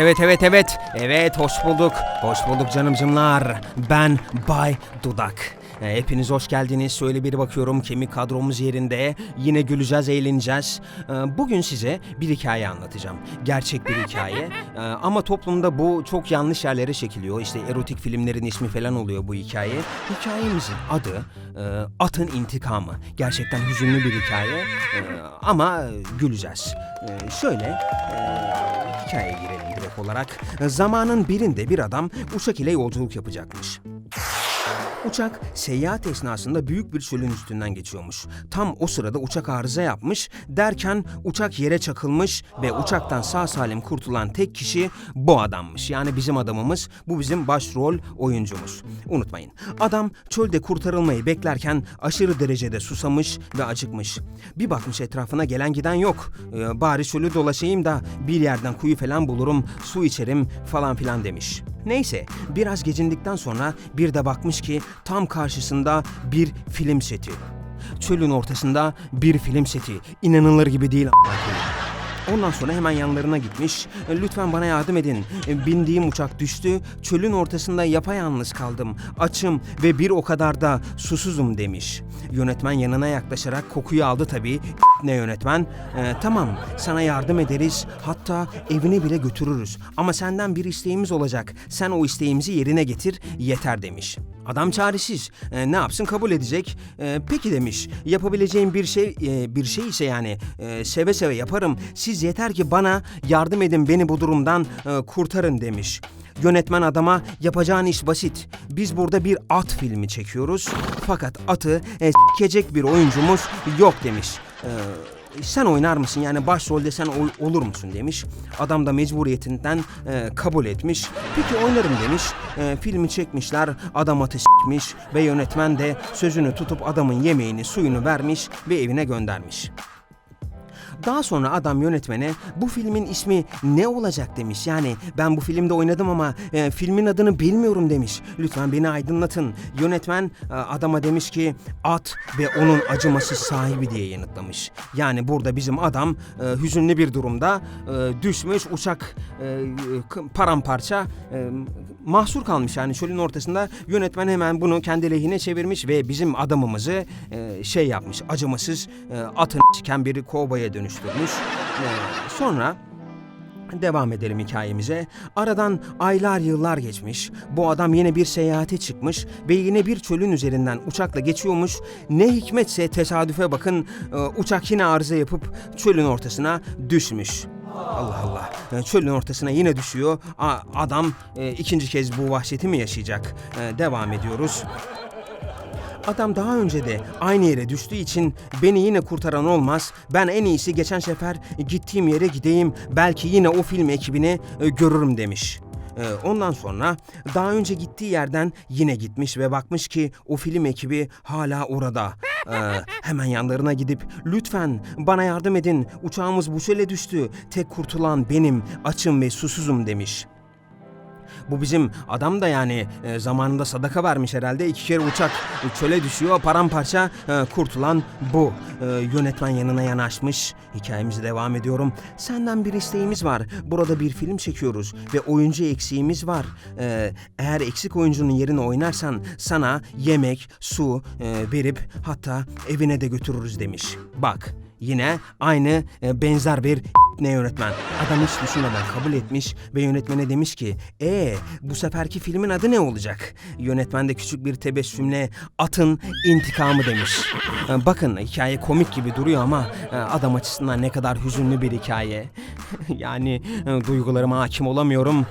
Evet evet evet evet. Evet hoş bulduk. Hoş bulduk canımcımlar. Ben Bay Dudak. E, Hepiniz hoş geldiniz. Şöyle bir bakıyorum kemik kadromuz yerinde. Yine güleceğiz, eğleneceğiz. E, Bugün size bir hikaye anlatacağım. Gerçek bir hikaye. E, Ama toplumda bu çok yanlış yerlere çekiliyor. İşte erotik filmlerin ismi falan oluyor bu hikaye. Hikayemizin adı e, Atın İntikamı. Gerçekten hüzünlü bir hikaye. Ama güleceğiz. Şöyle... e, Hikayeye girelim direkt olarak. Zamanın birinde bir adam uçak ile yolculuk yapacakmış. Uçak seyahat esnasında büyük bir çölün üstünden geçiyormuş. Tam o sırada uçak arıza yapmış derken uçak yere çakılmış ve uçaktan sağ salim kurtulan tek kişi bu adammış. Yani bizim adamımız bu bizim başrol oyuncumuz. Unutmayın adam çölde kurtarılmayı beklerken aşırı derecede susamış ve acıkmış. Bir bakmış etrafına gelen giden yok. Ee, bari çölü dolaşayım da bir yerden kuyu falan bulurum su içerim falan filan demiş. Neyse biraz gecindikten sonra bir de bakmış ki tam karşısında bir film seti. Çölün ortasında bir film seti. İnanılır gibi değil. Ondan sonra hemen yanlarına gitmiş. "E, Lütfen bana yardım edin. Bindiğim uçak düştü. Çölün ortasında yapayalnız kaldım. Açım ve bir o kadar da susuzum demiş. Yönetmen yanına yaklaşarak kokuyu aldı tabii. Ne yönetmen? "E, tamam sana yardım ederiz. Hatta evine bile götürürüz. Ama senden bir isteğimiz olacak. Sen o isteğimizi yerine getir yeter demiş. Adam çaresiz. E, ne yapsın kabul edecek. E, peki demiş. Yapabileceğim bir şey e, bir şey ise yani e, seve seve yaparım. Siz yeter ki bana yardım edin beni bu durumdan e, kurtarın demiş. Yönetmen adama yapacağın iş basit. Biz burada bir at filmi çekiyoruz. Fakat atı e, bir oyuncumuz yok demiş. E, sen oynar mısın yani başrolde sen oy- olur musun demiş. Adam da mecburiyetinden e, kabul etmiş. Peki oynarım demiş. E, filmi çekmişler adam atı s**miş ve yönetmen de sözünü tutup adamın yemeğini suyunu vermiş ve evine göndermiş. Daha sonra adam yönetmene bu filmin ismi ne olacak demiş. Yani ben bu filmde oynadım ama e, filmin adını bilmiyorum demiş. Lütfen beni aydınlatın. Yönetmen e, adama demiş ki at ve onun acımasız sahibi diye yanıtlamış. Yani burada bizim adam e, hüzünlü bir durumda e, düşmüş uçak e, paramparça e, mahsur kalmış yani çölün ortasında yönetmen hemen bunu kendi lehine çevirmiş ve bizim adamımızı e, şey yapmış acımasız e, atın çıkan bir kovboya dönüştürmüş. E, sonra Devam edelim hikayemize. Aradan aylar yıllar geçmiş. Bu adam yine bir seyahate çıkmış ve yine bir çölün üzerinden uçakla geçiyormuş. Ne hikmetse tesadüfe bakın e, uçak yine arıza yapıp çölün ortasına düşmüş. Allah Allah. E, Çölün ortasına yine düşüyor. Adam e, ikinci kez bu vahşeti mi yaşayacak? Devam ediyoruz. Adam daha önce de aynı yere düştüğü için beni yine kurtaran olmaz. Ben en iyisi geçen sefer gittiğim yere gideyim. Belki yine o film ekibini e, görürüm demiş. E, Ondan sonra daha önce gittiği yerden yine gitmiş ve bakmış ki o film ekibi hala orada. E, hemen yanlarına gidip lütfen bana yardım edin uçağımız bu düştü. Tek kurtulan benim açım ve susuzum demiş. Bu bizim adam da yani e, zamanında sadaka vermiş herhalde. iki kere uçak e, çöle düşüyor. Paramparça e, kurtulan bu. E, yönetmen yanına yanaşmış. Hikayemize devam ediyorum. Senden bir isteğimiz var. Burada bir film çekiyoruz ve oyuncu eksiğimiz var. Eğer eksik oyuncunun yerine oynarsan sana yemek, su verip hatta evine de götürürüz demiş. Bak Yine aynı benzer bir ne yönetmen. Adam hiç düşünmeden kabul etmiş ve yönetmene demiş ki ee bu seferki filmin adı ne olacak? Yönetmen de küçük bir tebessümle atın intikamı demiş. Bakın hikaye komik gibi duruyor ama adam açısından ne kadar hüzünlü bir hikaye. yani duygularıma hakim olamıyorum.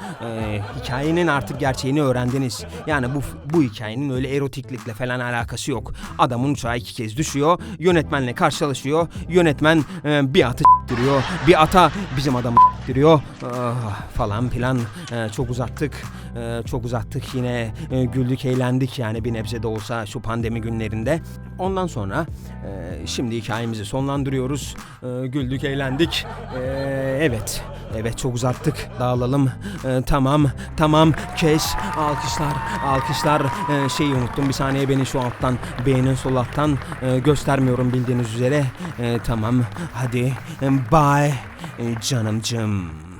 Hikayenin artık gerçeğini öğrendiniz. Yani bu bu hikayenin öyle erotiklikle falan alakası yok. Adamın uçağı iki kez düşüyor. Yönetmenle karşılaşıyor. Yönetmen bir atı diyor. Bir ata bizim adamı diyor. Ah, falan filan E, çok uzattık. E, çok uzattık yine e, güldük eğlendik yani bir nebze de olsa şu pandemi günlerinde. Ondan sonra e, şimdi hikayemizi sonlandırıyoruz. Güldük eğlendik. Evet. Evet çok uzattık. Dağılalım. E, tamam. Tamam. Kes. Alkışlar. Alkışlar. E, şeyi unuttum. Bir saniye beni şu alttan beğenin sol alttan e, göstermiyorum bildiğiniz üzere. E, tamam. Hadi. by eh, Janam Jim.